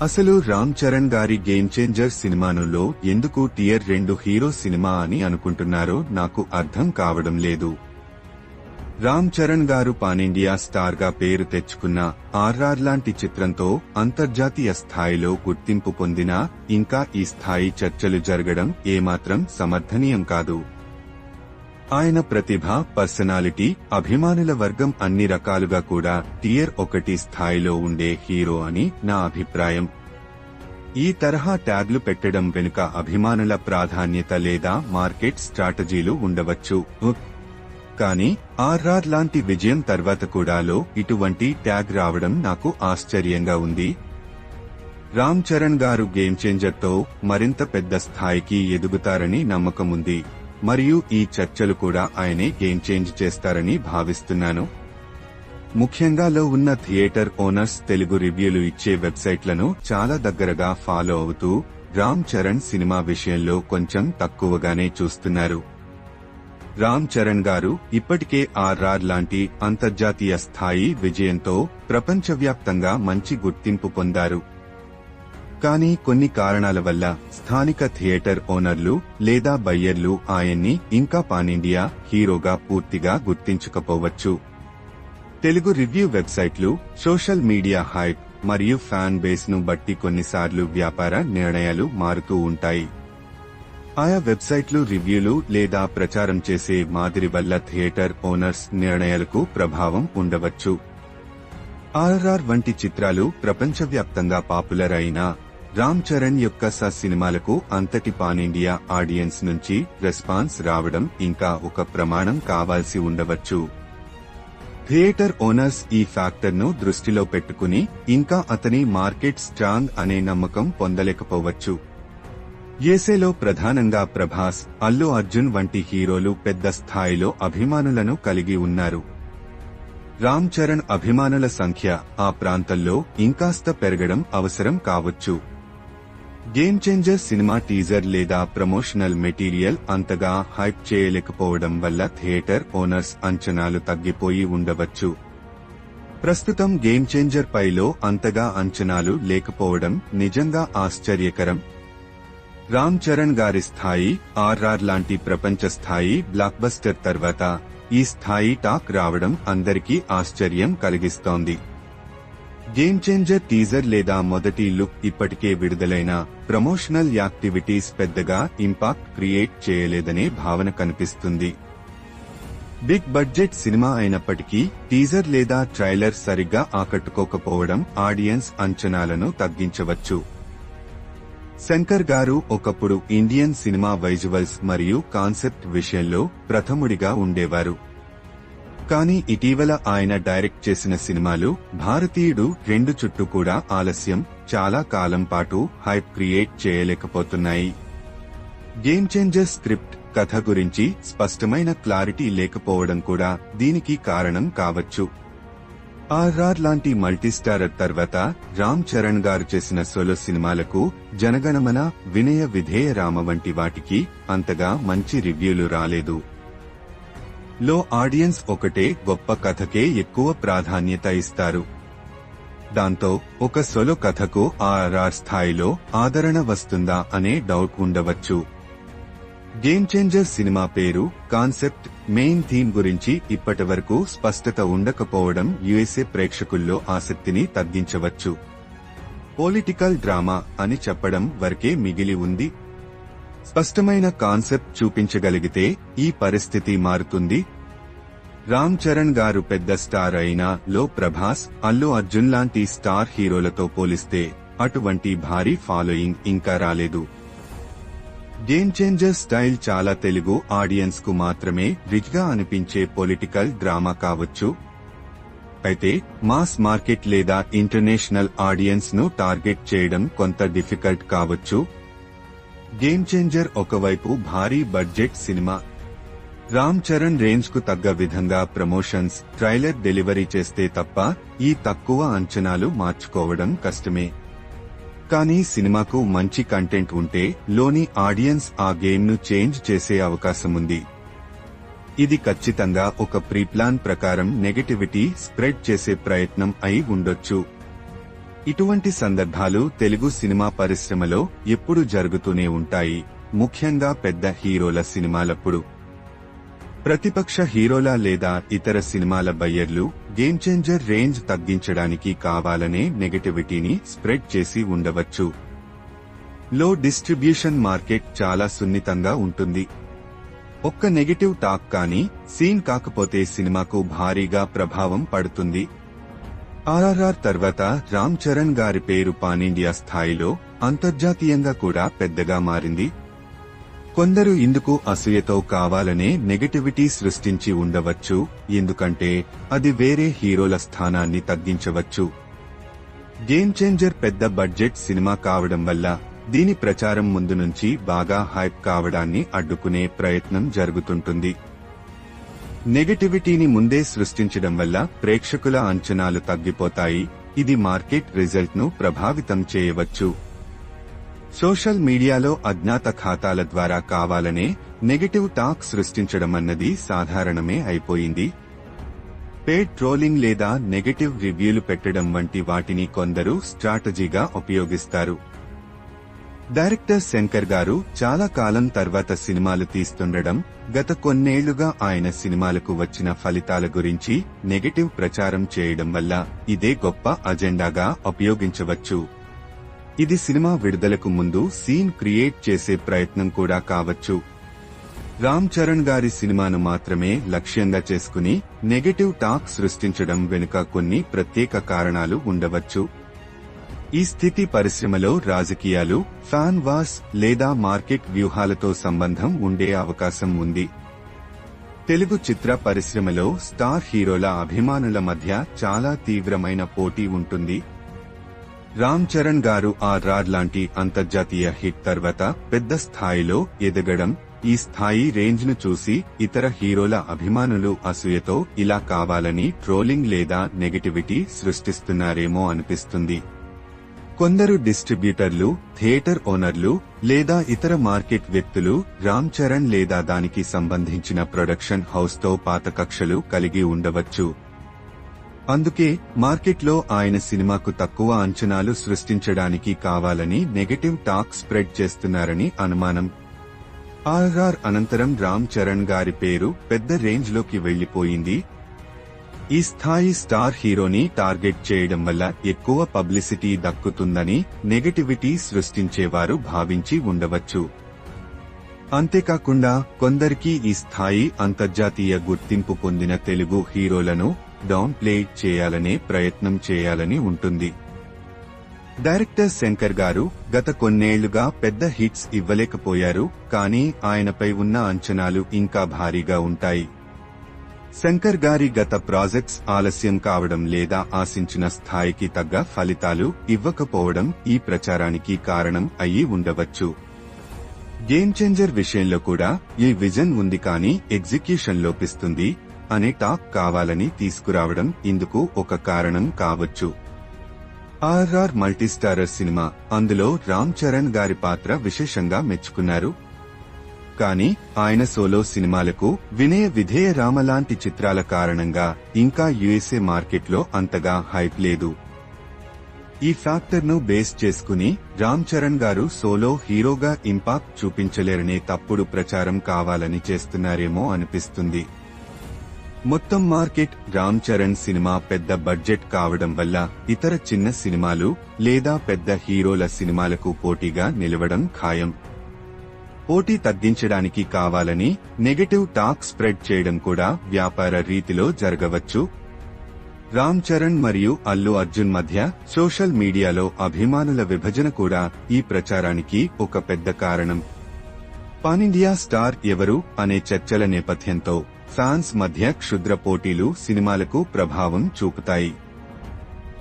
అసలు రామ్ చరణ్ గారి game changer సినిమానులో ఎందుకు టియర్ రెండు హీరో సినిమా అని అనుకుంటున్నారో నాకు అర్థం కావడం లేదు. రామ్ చరణ్ గారు పానిండియా స్టార్గా పేరు తెచ్చుకున్న ఆర్ఆర్ లాంటి చిత్రంతో అంతర్జాతీయ స్థాయిలో గుర్తింపు పొందినా ఇంకా ఈ స్థాయి చర్చలు జరగడం ఏమాత్రం సమర్థనీయం కాదు. ఆయన ప్రతిభ పర్సనాలిటీ అభిమానుల వర్గం అన్ని రకాలుగా కూడా టియర్ ఒకటి స్థాయిలో ఉండే హీరో అని నా అభిప్రాయం. ఈ తరహా ట్యాగ్లు పెట్టడం వెనుక అభిమానుల ప్రాధాన్యత లేదా మార్కెట్ స్ట్రాటజీలు ఉండవచ్చు. కానీ ఆర్ఆర్ లాంటి విజయం తర్వాత కూడాలో ఇటువంటి ట్యాగ్ రావడం నాకు ఆశ్చర్యంగా ఉంది. రామ్ చరణ్ గారు గేమ్ చేంజర్తో మరింత పెద్ద స్థాయికి ఎదుగుతారని నమ్మకముంది. మరియు ఈ చర్చలు కూడా ఆయనే గేమ్ చేంజ్ చేస్తారని భావిస్తున్నాను. ముఖ్యంగా లో ఉన్న థియేటర్ ఓనర్స్ తెలుగు రివ్యూలు ఇచ్చే వెబ్సైట్లను చాలా దగ్గరగా ఫాలో అవుతూ రామ్ చరణ్ సినిమా విషయంలో కొంచెం తక్కువగానే చూస్తున్నారు. రామ్ చరణ్ గారు ఇప్పటికే ఆర్ఆర్ లాంటి అంతర్జాతీయ స్థాయి విజయంతో ప్రపంచవ్యాప్తంగా మంచి గుర్తింపు పొందారు. కానీ కొన్ని కారణాల వల్ల స్థానిక థియేటర్ ఓనర్లు లేదా బయ్యర్లు ఆయన్ని ఇంకా పాన్ ఇండియా హీరోగా పూర్తిగా గుర్తించకపోవచ్చు. తెలుగు రివ్యూ వెబ్సైట్లు సోషల్ మీడియా హైప్ మరియు ఫ్యాన్ బేస్ను బట్టి కొన్నిసార్లు వ్యాపార నిర్ణయాలు మారుతూ ఉంటాయి. ఆయా వెబ్సైట్లు రివ్యూలు లేదా ప్రచారం చేసే మాదిరి వల్ల థియేటర్ ఓనర్స్ నిర్ణయాలకు ప్రభావం ఉండవచ్చు. ఆర్ఆర్ వంటి చిత్రాలు ప్రపంచవ్యాప్తంగా పాపులర్ అయిన రామ్ చరణ్ యొక్క స సినిమాలకు అంతటి పాన్ ఇండియా ఆడియన్స్ నుంచి రెస్పాన్స్ రావడం ఇంకా ఒక ప్రమాణం కావాల్సి ఉండవచ్చు. థియేటర్ ఓనర్స్ ఈ ఫ్యాక్టర్ను దృష్టిలో పెట్టుకుని ఇంకా అతని మార్కెట్ స్ట్రాంగ్ అనే నమ్మకం పొందలేకపోవచ్చు. ఏసేలో ప్రధానంగా ప్రభాస్ అల్లు అర్జున్ వంటి హీరోలు పెద్ద స్థాయిలో అభిమానులను కలిగి ఉన్నారు. రామ్ చరణ్ అభిమానుల సంఖ్య ఆ ప్రాంతంలో ఇంకాస్త పెరగడం అవసరం కావచ్చు. గేమ్ చేంజర్ సినిమా టీజర్ లేదా ప్రమోషనల్ మెటీరియల్ అంతగా హైప్ చేయలేకపోవడం వల్ల థియేటర్ ఓనర్స్ అంచనాలు తగ్గిపోయి ఉండవచ్చు. ప్రస్తుతం గేమ్ చేంజర్ పైలో అంతగా అంచనాలు లేకపోవడం నిజంగా ఆశ్చర్యకరం. రామ్ చరణ్ గారి స్థాయి ఆర్ఆర్ లాంటి ప్రపంచ స్థాయి బ్లాక్ బస్టర్ తర్వాత ఈ స్థాయి టాక్ రావడం అందరికీ ఆశ్చర్యం కలిగిస్తోంది. గేమ్ చేంజర్ టీజర్ లేదా మొదటి లుక్ ఇప్పటికే విడుదలైన ప్రమోషనల్ యాక్టివిటీస్ పెద్దగా ఇంపాక్ట్ క్రియేట్ చేయలేదనే భావన కనిపిస్తుంది. బిగ్ బడ్జెట్ సినిమా అయినప్పటికీ టీజర్ లేదా ట్రైలర్ సరిగ్గా ఆకట్టుకోకపోవడం ఆడియన్స్ అంచనాలను తగ్గించవచ్చు. శంకర్ గారు ఒకప్పుడు ఇండియన్ సినిమా వైజువల్స్ మరియు కాన్సెప్ట్ విషయంలో ప్రథముడిగా ఉండేవారు. కానీ ఇటీవల ఆయన డైరెక్ట్ చేసిన సినిమాలు భారతీయుడు రెండు చుట్టూ కూడా ఆలస్యం చాలా కాలం పాటు హైప్ క్రియేట్ చేయలేకపోతున్నాయి. గేమ్ చేంజర్ స్క్రిప్ట్ కథ గురించి స్పష్టమైన క్లారిటీ లేకపోవడం కూడా దీనికి కారణం కావచ్చు. ఆర్ఆర్ లాంటి మల్టీస్టారర్ తర్వాత రామ్ చరణ్ గారు చేసిన సోలో సినిమాలకు జనగణమన వినయ విధేయ రామ వంటి వాటికి అంతగా మంచి రివ్యూలు రాలేదు. లో ఆడియన్స్ ఒకటే గొప్ప కథకే ఎక్కువ ప్రాధాన్యత ఇస్తారు. దాంతో ఒక సొలో కథకు ఆర్ఆర్ స్థాయిలో ఆదరణ వస్తుందా అనే డౌట్ ఉండవచ్చు. గేమ్ చేంజర్ సినిమా పేరు కాన్సెప్ట్ మెయిన్ థీమ్ గురించి ఇప్పటివరకు స్పష్టత ఉండకపోవడం యుఎస్ఏ ప్రేక్షకుల్లో ఆసక్తిని తగ్గించవచ్చు. పొలిటికల్ డ్రామా అని చెప్పడం వరకే మిగిలి ఉంది స్పష్టమైన కాన్సెప్ట్ చూపించగలిగితే ఈ పరిస్థితి మారుతుంది. రామ్ చరణ్ గారు పెద్ద స్టార్ అయిన లో ప్రభాస్ అల్లు అర్జున్ లాంటి స్టార్ హీరోలతో పోలిస్తే అటువంటి భారీ ఫాలోయింగ్ ఇంకా రాలేదు. గేమ్ చేంజర్ స్టైల్ చాలా తెలుగు ఆడియన్స్కు మాత్రమే రిచ్గా అనిపించే పొలిటికల్ డ్రామా కావచ్చు. అయితే మాస్ మార్కెట్ లేదా ఇంటర్నేషనల్ ఆడియన్స్ను టార్గెట్ చేయడం కొంత డిఫికల్ట్ కావచ్చు. గేమ్ చేంజర్ ఒకవైపు భారీ బడ్జెట్ సినిమా. రామ్ చరణ్ రేంజ్కు తగ్గ విధంగా ప్రమోషన్స్ ట్రైలర్ డెలివరీ చేస్తే తప్ప ఈ తక్కువ అంచనాలు మార్చుకోవడం కష్టమే. కానీ సినిమాకు మంచి కంటెంట్ ఉంటే లోని ఆడియన్స్ ఆ గేమ్ను చేంజ్ చేసే అవకాశం ఉంది. ఇది ఖచ్చితంగా ఒక ప్రీప్లాన్ ప్రకారం నెగటివిటీ స్ప్రెడ్ చేసే ప్రయత్నం అయి ఉండొచ్చు. ఇటువంటి సందర్భాలు తెలుగు సినిమా పరిశ్రమలో ఎప్పుడు జరుగుతూనే ఉంటాయి. ముఖ్యంగా పెద్ద హీరోల సినిమాలప్పుడు. ప్రతిపక్ష హీరోల లేదా ఇతర సినిమాల బయ్యర్లు గేమ్ చేంజర్ రేంజ్ తగ్గించడానికి కావాలనే నెగటివిటీని స్ప్రెడ్ చేసి ఉండవచ్చు. లో డిస్ట్రిబ్యూషన్ మార్కెట్ చాలా సున్నితంగా ఉంటుంది. ఒక్క నెగటివ్ టాక్ కానీ సీన్ కాకపోతే సినిమాకు భారీగా ప్రభావం పడుతుంది. ఆర్ఆర్ఆర్ తర్వాత రామ్ చరణ్ గారి పేరు పానిండియా స్థాయిలో అంతర్జాతీయంగా కూడా పెద్దగా మారింది. కొందరు ఇందుకు అసూయతో కావాలనే నెగటివిటీ సృష్టించి ఉండవచ్చు ఎందుకంటే అది వేరే హీరోల స్థానాన్ని తగ్గించవచ్చు. గేమ్ చేంజర్ పెద్ద బడ్జెట్ సినిమా కావడం వల్ల దీని ప్రచారం ముందు నుంచి బాగా హైప్ కావడాన్ని అడ్డుకునే ప్రయత్నం జరుగుతుంటుంది. నెగటివిటీని ముందే సృష్టించడం వల్ల ప్రేక్షకుల అంచనాలు తగ్గిపోతాయి. ఇది మార్కెట్ రిజల్ట్ను ప్రభావితం చేయవచ్చు. సోషల్ మీడియాలో అజ్ఞాత ఖాతాల ద్వారా కావాలనే నెగటివ్ టాక్ సృష్టించడం అన్నది సాధారణమే అయిపోయింది. పేడ్ ట్రోలింగ్ లేదా నెగటివ్ రివ్యూలు పెట్టడం వంటి వాటిని కొందరు స్ట్రాటజీగా ఉపయోగిస్తారు. డైరెక్టర్ శంకర్ గారు చాలా కాలం తర్వాత సినిమాలు తీస్తుండడం గత కొన్నేళ్ళుగా ఆయన సినిమాలకు వచ్చిన ఫలితాల గురించి నెగటివ్ ప్రచారం చేయడం వల్ల ఇదే గొప్ప అజెండాగా ఉపయోగించవచ్చు. ఇది సినిమా విడుదలకు ముందు సీన్ క్రియేట్ చేసే ప్రయత్నం కూడా కావచ్చు. రామ్ చరణ్ గారి సినిమాను మాత్రమే లక్ష్యంగా చేసుకుని నెగటివ్ టాక్ సృష్టించడం వెనుక కొన్ని ప్రత్యేక కారణాలు ఉండవచ్చు. ఈ స్థితి పరిశ్రమలో రాజకీయాలు ఫ్యాన్ వాస్ లేదా మార్కెట్ వ్యూహాలతో సంబంధం ఉండే అవకాశం ఉంది. తెలుగు చిత్ర పరిశ్రమలో స్టార్ హీరోల అభిమానుల మధ్య చాలా తీవ్రమైన పోటీ ఉంటుంది. రామ్ చరణ్ గారు ఆర్ఆర్ లాంటి అంతర్జాతీయ హిట్ తర్వాత పెద్ద స్థాయిలో ఎదగడం ఈ స్థాయి రేంజ్ను చూసి ఇతర హీరోల అభిమానులు అసూయతో ఇలా కావాలని ట్రోలింగ్ లేదా నెగటివిటీ సృష్టిస్తున్నారేమో అనిపిస్తుంది. కొందరు డిస్ట్రిబ్యూటర్లు థియేటర్ ఓనర్లు లేదా ఇతర మార్కెట్ వ్యక్తులు రామ్ చరణ్ లేదా దానికి సంబంధించిన ప్రొడక్షన్ హౌస్తో పాత కక్షలు కలిగి ఉండవచ్చు. అందుకే మార్కెట్లో ఆయన సినిమాకు తక్కువ అంచనాలు సృష్టించడానికి కావాలని నెగటివ్ టాక్ స్ప్రెడ్ చేస్తున్నారని అనుమానం. ఆర్ఆర్ అనంతరం రామ్ చరణ్ గారి పేరు పెద్ద రేంజ్లోకి వెళ్ళిపోయింది ఈ స్థాయి స్టార్ హీరోని టార్గెట్ చేయడం వల్ల ఎక్కువ పబ్లిసిటీ దక్కుతుందని నెగటివిటీ సృష్టించేవారు భావించి ఉండవచ్చు. అంతేకాకుండా కొందరికి ఈ స్థాయి అంతర్జాతీయ గుర్తింపు పొందిన తెలుగు హీరోలను డౌన్ ప్లే చేయాలనే ప్రయత్నం చేయాలని ఉంటుంది. డైరెక్టర్ శంకర్ గారు గత కొన్నేళ్ళుగా పెద్ద హిట్స్ ఇవ్వలేకపోయారు కానీ ఆయనపై ఉన్న అంచనాలు ఇంకా భారీగా ఉంటాయి. శంకర్ గారి గత ప్రాజెక్ట్స్ ఆలస్యం కావడం లేదా ఆశించిన స్థాయికి తగ్గ ఫలితాలు ఇవ్వకపోవడం ఈ ప్రచారానికి కారణం అయి ఉండవచ్చు. గేమ్ చేంజర్ విషయంలో కూడా ఈ విజన్ ఉంది కానీ ఎగ్జిక్యూషన్ లోపిస్తుంది అనే టాక్ కావాలని తీసుకురావడం ఇందుకు ఒక కారణం కావచ్చు. ఆర్ఆర్ మల్టీస్టారర్ సినిమా అందులో రామ్ చరణ్ గారి పాత్ర విశేషంగా మెచ్చుకున్నారు. కానీ ఆయన సోలో సినిమాలకు వినయ విధేయ రామ లాంటి చిత్రాల కారణంగా ఇంకా యుఎస్ఏ మార్కెట్లో అంతగా హైప్ లేదు. ఈ ఫ్యాక్టర్ను బేస్ చేసుకుని రామ్ చరణ్ గారు సోలో హీరోగా ఇంపాక్ట్ చూపించలేరనే తప్పుడు ప్రచారం కావాలని చేస్తున్నారేమో అనిపిస్తుంది. మొత్తం మార్కెట్ రామ్ చరణ్ సినిమా పెద్ద బడ్జెట్ కావడం వల్ల ఇతర చిన్న సినిమాలు లేదా పెద్ద హీరోల సినిమాలకు పోటీగా నిలవడం ఖాయం. పోటీ తగ్గించడానికి కావాలని నెగటివ్ టాక్ స్ప్రెడ్ చేయడం కూడా వ్యాపార రీతిలో జరగవచ్చు. రామ్ చరణ్ మరియు అల్లు అర్జున్ మధ్య సోషల్ మీడియాలో అభిమానుల విభజన కూడా ఈ ప్రచారానికి ఒక పెద్ద కారణం. పానిండియా స్టార్ ఎవరు అనే చర్చల నేపథ్యంతో ఫ్యాన్స్ మధ్య క్షుద్ర పోటీలు సినిమాలకు ప్రభావం చూపుతాయి.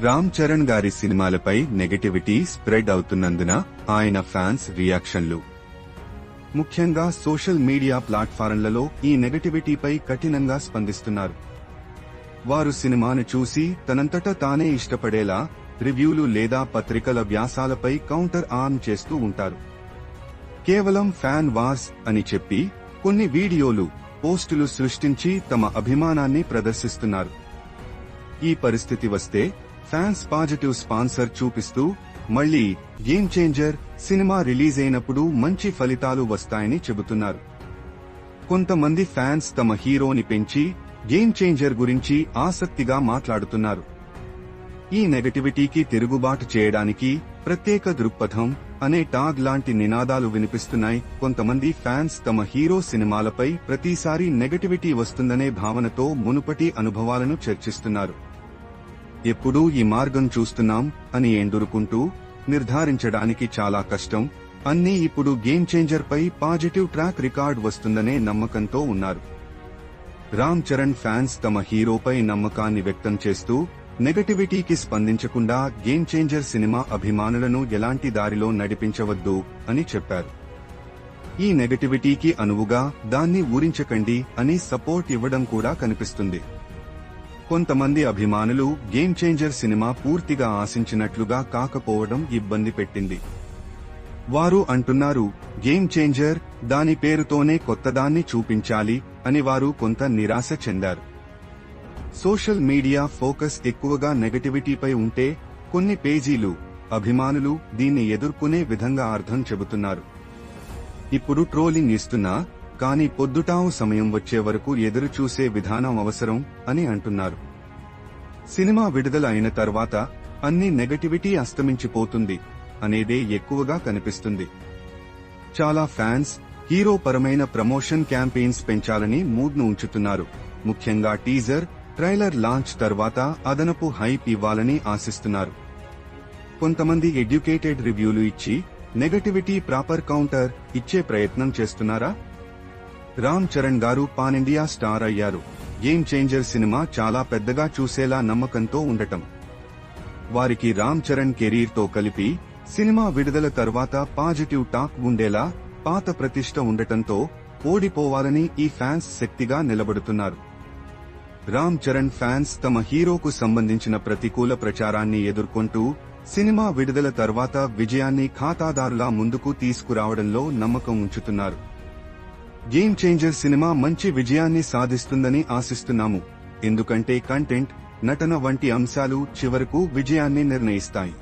రామ్ చరణ్ గారి సినిమాలపై నెగటివిటీ స్ప్రెడ్ అవుతున్నందున ఆయన ఫ్యాన్స్ రియాక్షన్లు. ముఖ్యంగా సోషల్ మీడియా ప్లాట్ఫారంలలో ఈ నెగటివిటీపై కఠినంగా స్పందిస్తున్నారు. వారు సినిమాను చూసి తనంతట తానే ఇష్టపడేలా రివ్యూలు లేదా పత్రికల వ్యాసాలపై కౌంటర్ ఆన్ చేస్తూ ఉంటారు. కేవలం ఫ్యాన్ వార్స్ అని చెప్పి కొన్ని వీడియోలు పోస్టులు సృష్టించి తమ అభిమానాన్ని ప్రదర్శిస్తున్నారు. ఈ పరిస్థితి వస్తే ఫ్యాన్స్ పాజిటివ్ స్పాన్సర్ చూపిస్తూ మళ్ళీ గేమ్ చేంజర్ సినిమా రిలీజ్ అయినప్పుడు మంచి ఫలితాలు వస్తాయని చెబుతున్నారు. కొంతమంది ఫ్యాన్స్ తమ హీరోని పెంచి గేమ్ చేంజర్ గురించి ఆసక్తిగా మాట్లాడుతున్నారు. ఈ నెగటివిటీకి తిరుగుబాటు చేయడానికి ప్రత్యేక దృక్పథం అనే టాగ్ లాంటి నినాదాలు వినిపిస్తున్నాయి. కొంతమంది ఫ్యాన్స్ తమ హీరో సినిమాలపై ప్రతిసారి నెగటివిటీ వస్తుందనే భావనతో మునుపటి అనుభవాలను చర్చిస్తున్నారు. ఎప్పుడూ ఈ మార్గం చూస్తున్నాం అని ఎండురుకుంటూ నిర్ధారించడానికి చాలా కష్టం. అన్నీ ఇప్పుడు గేమ్ చేంజర్ పై పాజిటివ్ ట్రాక్ రికార్డ్ వస్తుందనే నమ్మకంతో ఉన్నారు. రామ్ చరణ్ ఫ్యాన్స్ తమ హీరోపై నమ్మకాన్ని వ్యక్తం చేస్తూ నెగటివిటీకి స్పందించకుండా గేమ్ చేంజర్ సినిమా అభిమానులను ఎలాంటి దారిలో నడిపించవద్దు అని చెప్పారు. ఈ నెగటివిటీకి అనువుగా దాన్ని ఊరించకండి అని సపోర్ట్ ఇవ్వడం కూడా కనిపిస్తుంది. కొంతమంది అభిమానులు గేమ్ చేంజర్ సినిమా పూర్తిగా ఆశించినట్లుగా కాకపోవడం ఇబ్బంది పెట్టింది. వారు అంటున్నారు గేమ్ చేంజర్ దాని పేరుతోనే కొత్తదాన్ని చూపించాలి అని వారు కొంత నిరాశ చెందారు. సోషల్ మీడియా ఫోకస్ ఎక్కువగా నెగటివిటీపై ఉంటే కొన్ని పేజీలు అభిమానులు దీన్ని ఎదుర్కొనే విధంగా అర్థం చెబుతున్నారు. ఇప్పుడు ట్రోలింగ్ ఇస్తున్నా కానీ పొద్దుటావు సమయం వచ్చే వరకు ఎదురు చూసే విధానం అవసరం అని అంటున్నారు. సినిమా విడుదల అయిన తర్వాత అన్ని నెగటివిటీ అస్తమించిపోతుంది అనేదే ఎక్కువగా కనిపిస్తుంది. చాలా ఫ్యాన్స్ హీరో పరమైన ప్రమోషన్ క్యాంపెయిన్స్ పెంచాలని మూడ్ను ఉంచుతున్నారు. ముఖ్యంగా టీజర్ ట్రైలర్ లాంచ్ తర్వాత అదనపు హైప్ ఇవ్వాలని ఆశిస్తున్నారు. కొంతమంది ఎడ్యుకేటెడ్ రివ్యూలు ఇచ్చి నెగటివిటీ ప్రాపర్ కౌంటర్ ఇచ్చే ప్రయత్నం చేస్తున్నారా? రామ్ చరణ్ గారు పాన్ ఇండియా స్టార్ అయ్యారు. గేమ్ చేంజర్ సినిమా చాలా పెద్దగా చూసేలా నమ్మకంతో ఉండటం. వారికి రామ్ చరణ్ కెరీర్తో కలిపి సినిమా విడుదల తర్వాత పాజిటివ్ టాక్ ఉండేలా పాత ప్రతిష్ట ఉండటంతో ఓడిపోవాలని ఈ ఫ్యాన్స్ శక్తిగా నిలబడుతున్నారు. రామ్ చరణ్ ఫ్యాన్స్ తమ హీరోకు సంబంధించిన ప్రతికూల ప్రచారాన్ని ఎదుర్కొంటూ సినిమా విడుదల తర్వాత విజయాన్ని ఖాతాదారులా ముందుకు తీసుకురావడంలో నమ్మకం ఉంచుతున్నారు. గేమ్ చేంజర్ సినిమా మంచి విజయాన్ని సాధిస్తుందని ఆశిస్తున్నాము. ఎందుకంటే కంటెంట్ నటన వంటి అంశాలు చివరకు విజయాన్ని నిర్ణయిస్తాయి.